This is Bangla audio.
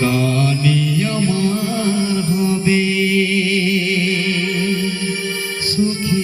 গানি আমার হবে। সুখে